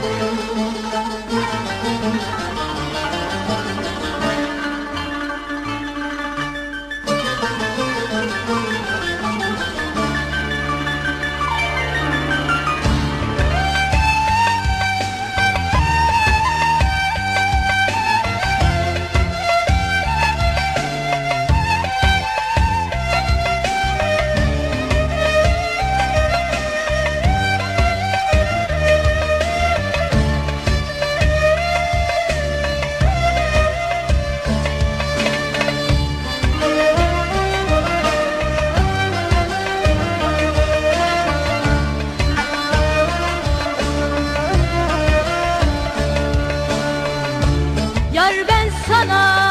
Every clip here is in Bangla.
Thank you. Yar ben sana.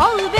All of it.